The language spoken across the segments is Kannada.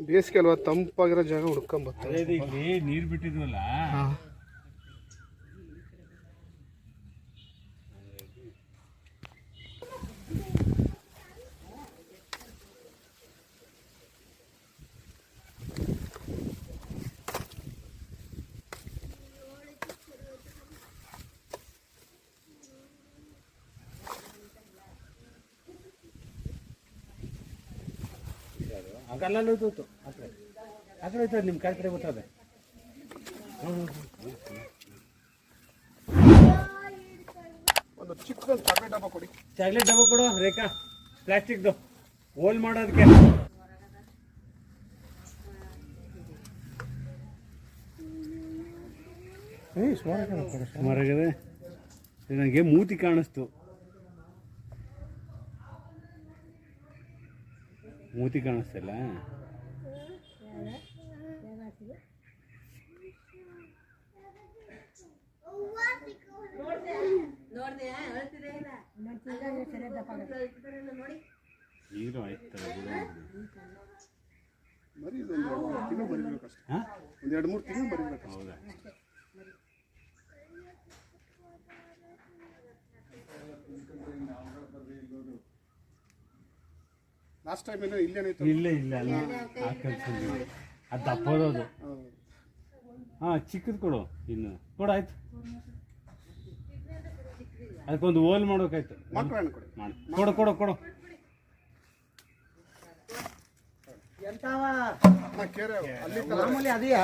ಬೇಸಿಗೆ ಅಲ್ವಾ ತಂಪಾಗಿರೋ ಜಾಗ ಹುಡ್ಕೊಂಡ್ ಅದೇ ನೀರ್ ಇಲ್ಲಿ ನೀರು ಬಿಟ್ಟಿದ್ವಲ್ಲ ಅಲ್ಲಲ್ಲಿ ಹೋಯ್ತು ಆ ಕಡೆ ಆ ಕಡೆ ನಿಮ್ಮ ಕಡೆ ಕಡೆ ಗೊತ್ತದೆ ಒಂದು ಚಿಕ್ಕ ಚಾಕ್ಲೇಟ್ ಡಬ್ಬ ಕೊಡಿ. ಚಾಕ್ಲೇಟ್ ಡಬ್ಬ ಕೊಡು ರೇಖಾ. ಪ್ಲಾಸ್ಟಿಕ್ದು. ಹೋಲ್ ಮಾಡೋದಕ್ಕೆ. ಸುಮಾರಾಗಿದೆ ನನಗೆ ಮೂತಿ ಕಾಣಿಸ್ತು. ಮೂತಿ ಕಾಣಿಸ್ತಲ್ಲ ನೀರು ಆಯ್ತು? ಒಂದೆರಡು ಮೂರು ತಿಂಗಳು ಬರೀಬೇಕು ಹೌದಾ? ಲಾಸ್ಟ್ ಟೈಮ್ ಏನೋ ಇಲ್ಲೇ ಇಲ್ಲ ಇಲ್ಲ ಅಲ್ಲ. ಆ ಅದು ದಪ್ಪದದು ಹಾಂ ಚಿಕ್ಕದು ಕೊಡು ಇನ್ನು. ಕೊಡು ಆಯ್ತು. ಅದಕ್ಕೊಂದು ಓಲ್ ಮಾಡ್ಬೇಕಾಯ್ತು. ಮಾಡಿ. ಕೊಡು ಕೊಡು ಕೊಡು. ಅದೆಯಾ?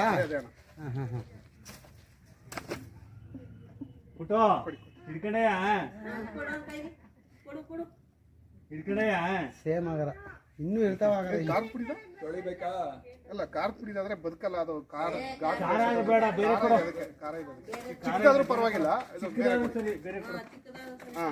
ಪುಟೋ ಹಿಡ್ಕಡೆಯ ಸೇಮ್ ಆಗರ ಇನ್ನೂ ಇರ್ತಾವ ಕಾರ್ ಪುಡಿದ ತೊಳಿಬೇಕಾ? ಅಲ್ಲ ಖಾರ ಪುಡಿದಾದ್ರೆ ಬದುಕಲ್ಲ ಅದು ಕಾರ್ ಬೇಡ ಬೇರೆ ಖಾರ ಇದೆ ಖಾರ ಇದೆ ಅದಕ್ಕೆ. ಚಿಕ್ಕದಾದ್ರೂ ಪರವಾಗಿಲ್ಲ ಇದು ಬೇರೆ ಕೊಡಿ. ಸರಿ ಬೇರೆ ಕೊಡು. ಹಾ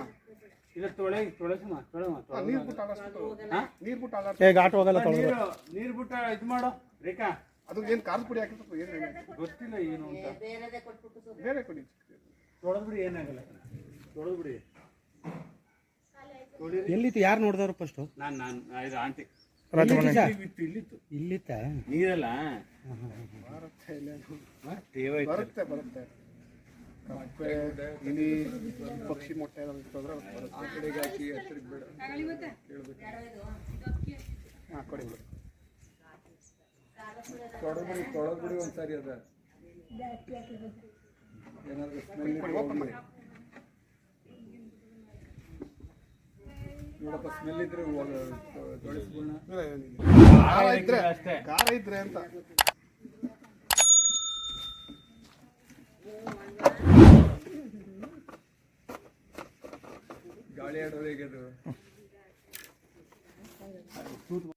ಇದು ತೊಳೆ ತೊಳೆಸಮ್ಮ ತೊಳೆಮ್ಮ ತೊಳೆ ನೀರ್ ಬಿಟ್ಟು ಆಡಷ್ಟು ಹಾಂ? ನೀರ್ ಬಿಟ್ಟು ಹೋಗಲ್ಲ ನೀರು ನೀರು ಬಿಟ್ಟ ಇದು ಮಾಡು ರೇಖಾ. ಅದು ಏನ್ ಕಾರ್ ಪುಡಿ ಹಾಕಿರ್ಬೇಕು ಏನು? ಗೊತ್ತಿಲ್ಲ ಏನು ಅಂತ. ಬೇರೆ ಕೊಡಿ. ತೊಳೆದ್ಬಿಡಿ ಏನಾಗಲ್ಲ. ತೊಳೆದ್ಬಿಡಿ. ಎಲ್ಲಿತ್ತು? ಯಾರು ನೋಡಿದವ್ರು ಫಸ್ಟು ನಾನು ನಾನು ಇದು ಆಂಟಿ. ಇಲ್ಲಿತ್ತಾ? ಇಲ್ಲಿತ್ತು ಇಲ್ಲಿತ್ತು. ಇಲ್ಲಿತ್ತ? ನೀರಲ್ಲ? ಬರುತ್ತೆ. ಬರುತ್ತೆ ಬರುತ್ತೆ. ಕಪ್ಪೆ ಇಲಿ ಪಕ್ಷಿ ಮೊಟ್ಟೆ ಏನಾದ್ರು ಇತ್ತಂದ್ರೆ ಅದು ಬರುತ್ತೆ. ಆ ಕಡೆಗೆ ಹಾಕಿ ಹತ್ತಿರಕ್ಕೆ ಬೇಡ. ಕೇಳ್ಬೇಕು ಹಾಂ ಕೊಡಿ ಬಿಡಿ ತೊಡಗುಡಿ ತೊಡಗ್ಬಿಡಿ ಒಂದ್ಸರಿ ಅದ. ಏನಾದ್ರು ಸ್ಮೆಲ್ ಓಪನ್ ಮಾಡಿ. ನೋಡಪ್ಪ ಸ್ಮೆಲ್ ಇದ್ರೆ ತೊಳಿಸ್ಬೋಣ ಇಲ್ಲ, ಖಾರ ಇದ್ರೆ ಅಷ್ಟೇ. ಖಾರ ಇದ್ರೆ ಅಂತ. ಗಾಳಿ ಆಡೋದು ಹೇಗೆ ಅದು